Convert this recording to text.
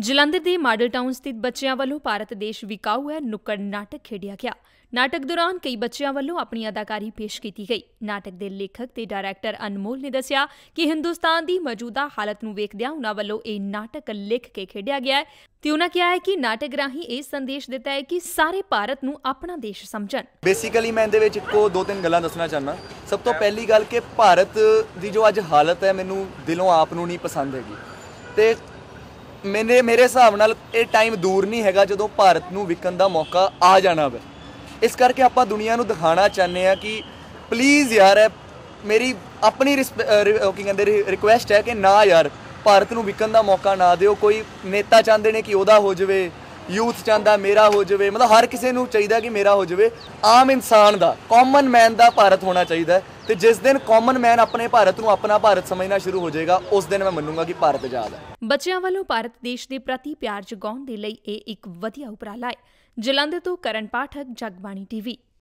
ਜਲੰਧਰ ਦੇ model town ਸਥਿਤ ਬੱਚਿਆਂ ਵੱਲੋਂ ਭਾਰਤ ਦੇਸ਼ ਵਿਕਾਊ ਹੈ ਨੁੱਕੜ ਨਾਟਕ ਖੇਡਿਆ ਗਿਆ। ਨਾਟਕ ਦੌਰਾਨ ਕਈ ਬੱਚਿਆਂ ਵੱਲੋਂ ਆਪਣੀ ਅਦਾਕਾਰੀ ਪੇਸ਼ ਕੀਤੀ ਗਈ। ਨਾਟਕ ਦੇ ਲੇਖਕ ਤੇ ਡਾਇਰੈਕਟਰ ਅਨਮੋਲ ਨੇ ਦੱਸਿਆ ਕਿ ਹਿੰਦੁਸਤਾਨ ਦੀ ਮੌਜੂਦਾ ਹਾਲਤ ਨੂੰ ਵੇਖਦਿਆਂ ਉਹਨਾਂ ਵੱਲੋਂ ਇਹ ਨਾਟਕ ਲਿਖ ਕੇ ਖੇਡਿਆ ਗਿਆ ਹੈ ਤੇ ਉਹਨਾਂ ਕਿਹਾ ਹੈ ਕਿ ਨਾਟਕ ਰਾਹੀਂ ਇਹ ਸੰਦੇਸ਼ ਦਿੱਤਾ ਹੈ ਕਿ ਸਾਰੇ ਭਾਰਤ ਨੂੰ ਆਪਣਾ ਦੇਸ਼ ਸਮਝਣ। ਬੇਸਿਕਲੀ ਮੈਂ ਇਹਦੇ ਵਿੱਚ ਇੱਕੋ ਦੋ ਤਿੰਨ ਗੱਲਾਂ ਦੱਸਣਾ ਚਾਹੁੰਦਾ। ਸਭ ਤੋਂ ਪਹਿਲੀ ਗੱਲ ਕਿ ਭਾਰਤ ਦੀ ਜੋ ਅੱਜ ਹਾਲਤ ਹੈ ਮੈਨੂੰ ਦਿਲੋਂ ਆਪ ਨੂੰ ਨਹੀਂ ਪਸੰਦ ਹੈਗੀ। ਤੇ ਮੈਨੇ ਮੇਰੇ ਹਿਸਾਬ ਨਾਲ ਇਹ ਟਾਈਮ ਦੂਰ ਨਹੀਂ ਹੈਗਾ ਜਦੋਂ ਭਾਰਤ ਨੂੰ ਵਿਕਣ ਦਾ ਮੌਕਾ ਆ ਜਾਣਾ ਵੇ। ਇਸ ਕਰਕੇ ਆਪਾਂ ਦੁਨੀਆ ਨੂੰ ਦਿਖਾਣਾ ਚਾਹੁੰਦੇ ਆ ਕਿ ਪਲੀਜ਼ ਯਾਰ ਮੇਰੀ ਆਪਣੀ ਰਿਸਪ- ਕੀ ਕਹਿੰਦੇ ਰਿਕੁਐਸਟ ਹੈ ਕਿ ਨਾ ਯਾਰ, ਭਾਰਤ ਨੂੰ ਵਿਕਣ ਦਾ ਮੌਕਾ ਨਾ ਦਿਓ। ਕੋਈ ਨੇਤਾ ਚਾਹੁੰਦੇ ਨੇ ਕਿ ਉਹਦਾ ਹੋ ਜਾਵੇ, ਯੂਥ ਚਾਹੁੰਦਾ ਮੇਰਾ ਹੋ ਜਾਵੇ, ਮਤਲਬ ਹਰ ਕਿਸੇ ਨੂੰ ਚਾਹੀਦਾ ਕਿ ਮੇਰਾ ਹੋ ਜਾਵੇ। ਆਮ ਇਨਸਾਨ ਦਾ ਕਾਮਨ ਮੈਨ ਦਾ ਭਾਰਤ ਹੋਣਾ ਚਾਹੀਦਾ ਤੇ ਜਿਸ ਦਿਨ ਕਾਮਨ ਮੈਨ ਆਪਣੇ ਭਾਰਤ ਨੂੰ ਆਪਣਾ ਭਾਰਤ ਸਮਝਣਾ ਸ਼ੁਰੂ ਹੋ ਜਾਏਗਾ, ਉਸ ਦਿਨ ਮੈਂ ਮੰਨੂਗਾ ਕਿ ਭਾਰਤ ਆਜ਼ਾਦ ਹੈ। ਬੱਚਿਆਂ ਵੱਲੋਂ ਭਾਰਤ ਦੇਸ਼ ਦੇ ਪ੍ਰਤੀ ਪਿਆਰ ਜਗਾਉਣ ਦੇ ਲਈ ਇਹ ਇੱਕ ਵਧੀਆ ਉਪਰਾਲਾ ਹੈ। ਜਲੰਧਰ ਤੋਂ ਕਰਨ ਪਾਠਕ ਜਗਬਾਣੀ ਟੀਵੀ।